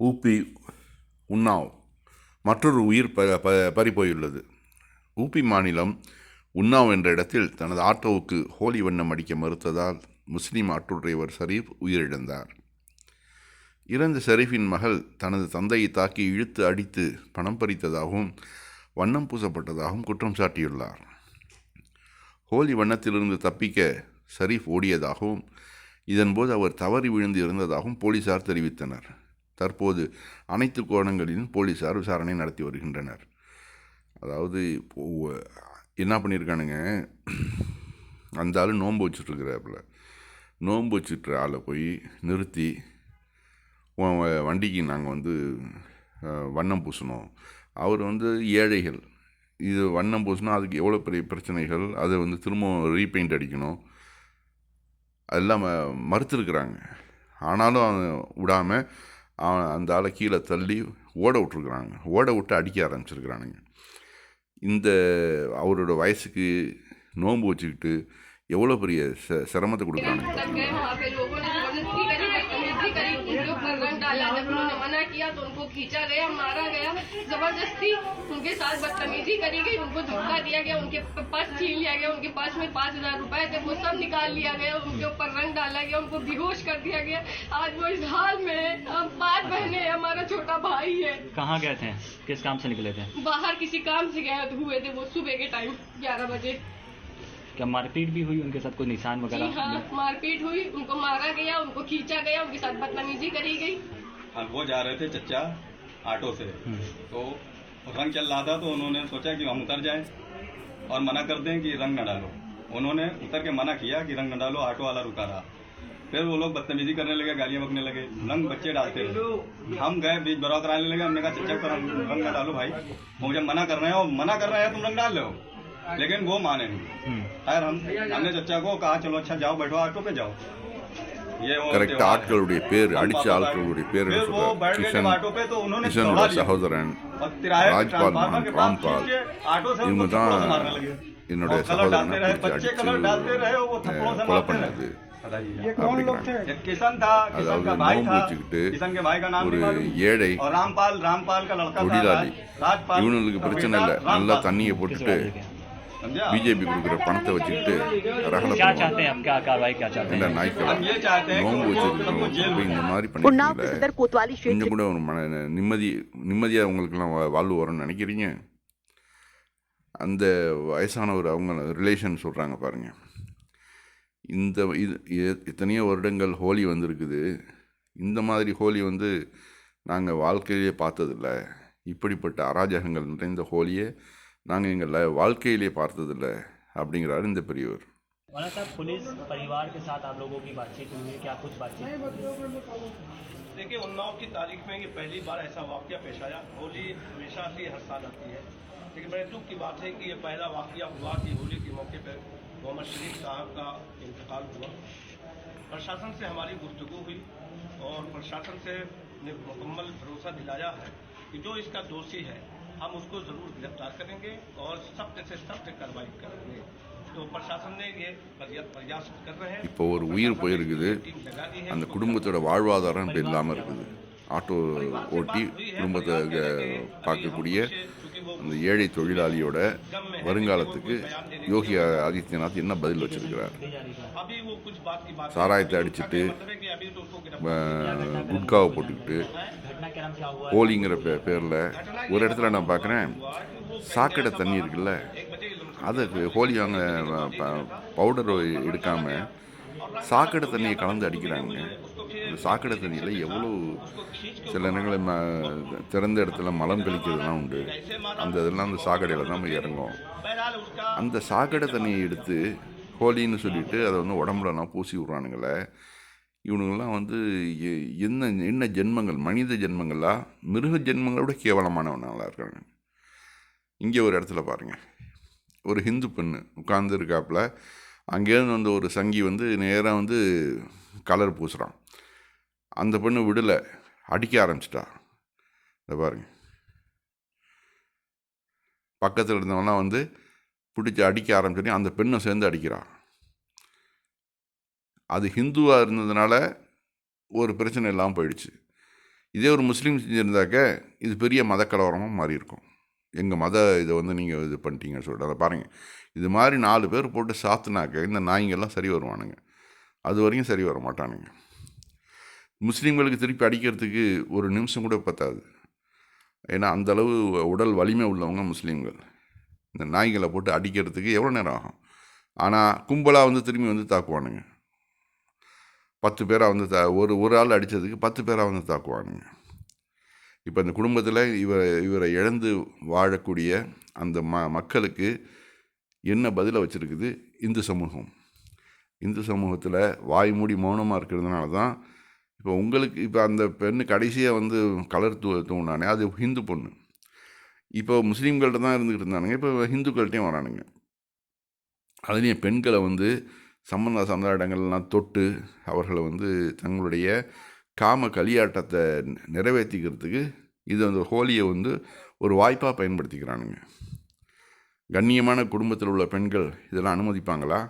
ஊப்பி உன்னாவ் மற்றொரு உயிர் ப ப பறிபோயுள்ளது. ஊப்பி மாநிலம் உன்னாவ் என்ற இடத்தில் தனது ஆட்டோவுக்கு ஹோலி வண்ணம் அடிக்க மறுத்ததால் முஸ்லீம் ஆட்டோ டிரைவர் ஷரீப் உயிரிழந்தார். இறந்த ஷரீஃபின் மகள் தனது தந்தையை தாக்கி இழுத்து அடித்து பணம் பறித்ததாகவும் வண்ணம் பூசப்பட்டதாகவும் குற்றம் சாட்டியுள்ளார். ஹோலி வண்ணத்திலிருந்து தப்பிக்க ஷரீஃப் ஓடியதாகவும் இதன்போது அவர் தவறி விழுந்து இருந்ததாகவும் போலீசார் தெரிவித்தனர். தற்போது அனைத்து கோணங்களிலும் போலீசார் விசாரணை நடத்தி வருகின்றனர். அதாவது என்ன பண்ணியிருக்கானுங்க அந்த ஆள் நோன்பு வச்சுட்ருக்கிறாப்புல. நோன்பு வச்சுட்டு ஆளை போய் நிறுத்தி வண்டிக்கு நாங்கள் வந்து வண்ணம் பூசணும். அவர் வந்து ஏழைகள். இது வண்ணம் பூசினா அதுக்கு எவ்வளோ பெரிய பிரச்சனைகள்? அதை வந்து திரும்ப ரீபெயிண்ட் அடிக்கணும். அதெல்லாம் மறுத்துருக்குறாங்க. ஆனாலும் விடாமல் அவன் அந்த ஆளை கீழே தள்ளி ஓட விட்ருக்குறாங்க ஓட விட்டு அடிக்க ஆரம்பிச்சிருக்கிறானுங்க. இந்த அவரோட வயசுக்கு நோன்பு வச்சுக்கிட்டு எவ்வளோ பெரிய ச சிரமத்தை கொடுக்குறானுங்க. तो उनको खींचा गया मारा गया। ज़बरदस्ती उनके साथ बदतमीजी करी गई उनको धक्का दिया गया उनके पर्स छीन लिया गया उनके पास में पाँच हज़ार रुपए थे वो सब निकाल लिया गया उनके ऊपर रंग डाला गया उनको बेहोश कर दिया गया। आज वो इस हाल में हम पाँच बहने हैं हमारा छोटा भाई है। कहाँ गए थे? किस काम से निकले थे? बाहर किसी काम से गए हुए थे वो सुबह के टाइम ग्यारह बजे। क्या मारपीट भी हुई उनके साथ कोई निशान वगैरह? हाँ मारपीट हुई उनको मारा गया उनको खींचा गया उनके साथ बदतमीजी करी गई। हाँ, वो जा रहे थे चच्चा ऑटो से। हम्म। तो रंग चल रहा था तो उन्होंने सोचा कि हम उतर जाएँ और मना कर दें कि रंग न डालो। उन्होंने उतर के मना किया कि रंग न डालो ऑटो वाला रुका रहा। फिर वो लोग बदतमीजी करने लगे गालियाँ बकने लगे रंग बच्चे डालते रहे। हम गए बीच बराव कराने लगे हमने कहा चच्चा को रंग न डालो भाई। वो मुझे मना कर रहे हैं और मना कर रहे हैं तुम रंग डाल लो लेकिन वो माने नहीं। हम्म। खैर हम हमने चच्चा को कहा चलो अच्छा जाओ बैठो ऑटो पे जाओ। கரெக்டாக ஆட்களுடைய பேர் அடித்த ஆட்களுடைய பேர் கிஷன் கிஷனோட சகோதரன் ராஜ்பால் மகன் ராம்பால் இவங்க தான் என்னுடைய சகோதரனை அடித்து கொலை பண்ணது. அதாவது ஒரு ஏழை தொழிலாளி. இவனுக்கு பிரச்சனை இல்லை. நல்லா தண்ணியை போட்டுட்டு பிஜேபி கொடுக்குற பணத்தை வச்சுக்கிட்டு ரகலை நாய்க்கலாம் நோம்பு வச்சுருக்கோம் இந்த மாதிரி பண்ணி கொஞ்சம் கூட ஒரு மன நிம்மதி நிம்மதியாக அவங்களுக்குலாம் வாழ்வு வரும்னு நினைக்கிறீங்க? அந்த வயசானவர் அவங்க ரிலேஷன் சொல்கிறாங்க பாருங்கள் இந்த இது எத்தனையோ வருடங்கள் ஹோலி வந்திருக்குது. இந்த மாதிரி ஹோலி வந்து நாங்கள் வாழ்க்கையிலே பார்த்ததில்ல. இப்படிப்பட்ட அராஜகங்கள் நிறைந்த ஹோலியை நாங்கள் எங்கள் வாழ்க்கையிலே பார்த்ததில்ல அப்படிங்கிறாரு இந்த பெரியவர் वाला साहब पुलिस परिवार के साथ आप लोगों की बातचीत हुई है क्या कुछ बातचीत देखिए उन्नाव की तारीख में ये पहली बार ऐसा वाक्य पेश आया होली हमेशा से हर साल आती है लेकिन बड़े दुख की बात है कि ये पहला वाक्य हुआ कि होली के मौके पर मोहम्मद शरीफ साहब का इंतकाल हुआ प्रशासन से हमारी गुफ्तगू हुई और प्रशासन से ने मुकम्मल भरोसा दिलाया है कि जो इसका दोषी है हम उसको जरूर गिरफ्तार करेंगे और सख्त से सख्त कार्रवाई करेंगे तो प्रशासन ने ये प्रया- प्रयास कर रहे हैं இப்போ ஒரு உயிர் போயிருக்குது टीम लगा दी है அந்த குடும்பத்தோட வாழ்வாதாரம் இப்போ இல்லாமல் இருக்குது ஆட்டோ ஓட்டி குடும்பத்தை க- பார்க்கக்கூடிய இந்த ஏழை தொழிலாளியோட வருங்காலத்துக்கு யோகி ஆதித்யநாத் என்ன பதில் வச்சிருக்கிறார்? சாராயத்தை அடிச்சுட்டு குட்காவை போட்டுக்கிட்டு ஹோலிங்கிற பே பேரில் ஒரு இடத்துல நான் பார்க்குறேன் சாக்கடை தண்ணி இருக்குல்ல அதை ஹோலி அவங்க பவுடர் எடுக்காமல் சாக்கடை தண்ணியை கலந்து அடிக்கிறாங்க. சாக்கடை தண்ணியில் எவ்வளோ சில நேரங்களில் ம திறந்த இடத்துல மலம் கழிக்கிறதுலாம் உண்டு. அந்த இதெல்லாம் அந்த சாக்கடையில் தான் போய் இறங்கும். அந்த சாக்கடை தண்ணியை எடுத்து ஹோலின்னு சொல்லிட்டு அதை வந்து உடம்புலலாம் பூசி விட்றானுங்களே. இவனுங்கள்லாம் வந்து என்ன என்ன ஜென்மங்கள்? மனித ஜென்மங்களா? மிருக ஜென்மங்களோட கேவலமானவனாலாம் இருக்காங்க இங்கே ஒரு இடத்துல பாருங்கள் ஒரு ஹிந்து பெண்ணு உட்கார்ந்துருக்காப்புல அங்கேருந்து வந்த ஒரு சங்கி வந்து நேராக வந்து கலர் பூசுகிறான் அந்த பொண்ணு விடலை அடிக்க ஆரம்பிச்சிட்டா. இதை பாருங்க. பக்கத்தில் இருந்தவங்களாம் வந்து பிடிச்சி அடிக்க ஆரம்பிச்சோடனே அந்த பெண்ணை சேர்ந்து அடிக்கிறான் அது ஹிந்துவாக இருந்ததுனால ஒரு பிரச்சனை இல்லாமல் போயிடுச்சு. இதே ஒரு முஸ்லீம் செஞ்சுருந்தாக்க இது பெரிய மத கலவரமாக மாறி இருக்கும் எங்கள் மத இதை வந்து நீங்கள் இது பண்ணிட்டீங்கன்னு சொல்லிட்டு அதை பாருங்கள் இது மாதிரி நாலு பேர் போட்டு சாத்துனாக்க இந்த நாய்ங்கெல்லாம் சரி வருவானுங்க. அது வரைக்கும் சரி வர மாட்டானுங்க. முஸ்லீம்களுக்கு திருப்பி அடிக்கிறதுக்கு ஒரு நிமிஷம் கூட பத்தாது. ஏன்னா அந்த அளவு உடல் வலிமை உள்ளவங்க முஸ்லீம்கள். இந்த நாய்களை போட்டு அடிக்கிறதுக்கு எவ்வளோ நேரம் ஆகும்? ஆனால் கும்பலாக வந்து திரும்பி வந்து தாக்குவானுங்க. பத்து பேராக வந்து தா ஒரு ஒரு ஆள் அடித்ததுக்கு பத்து பேராக வந்து தாக்குவானுங்க. இப்போ இந்த குடும்பத்தில் இவரை இவரை இழந்து வாழக்கூடிய அந்த ம மக்களுக்கு என்ன பதிலை வச்சுருக்குது? இந்து சமூகம். இந்து சமூகத்தில் வாய் மூடி மௌனமாக இருக்கிறதுனால தான் இப்போ உங்களுக்கு இப்போ அந்த பெண்ணு கடைசியாக வந்து கலர் தூ தூணானே அது ஹிந்து பொண்ணு. இப்போ முஸ்லீம்கள்ட்ட தான் இருந்துக்கிட்டு இருந்தானுங்க இப்போ ஹிந்துக்கள்கிட்டையும் வரானுங்க. அதுலேயும் பெண்களை வந்து சம்பந்த சமுதாய இடங்கள்லாம் தொட்டு அவர்களை வந்து தங்களுடைய காம கலியாட்டத்தை நிறைவேற்றிக்கிறதுக்கு இது அந்த ஹோலியை வந்து ஒரு வாய்ப்பாக பயன்படுத்திக்கிறானுங்க. கண்ணியமான குடும்பத்தில் உள்ள பெண்கள் இதெல்லாம் அனுமதிப்பாங்களா?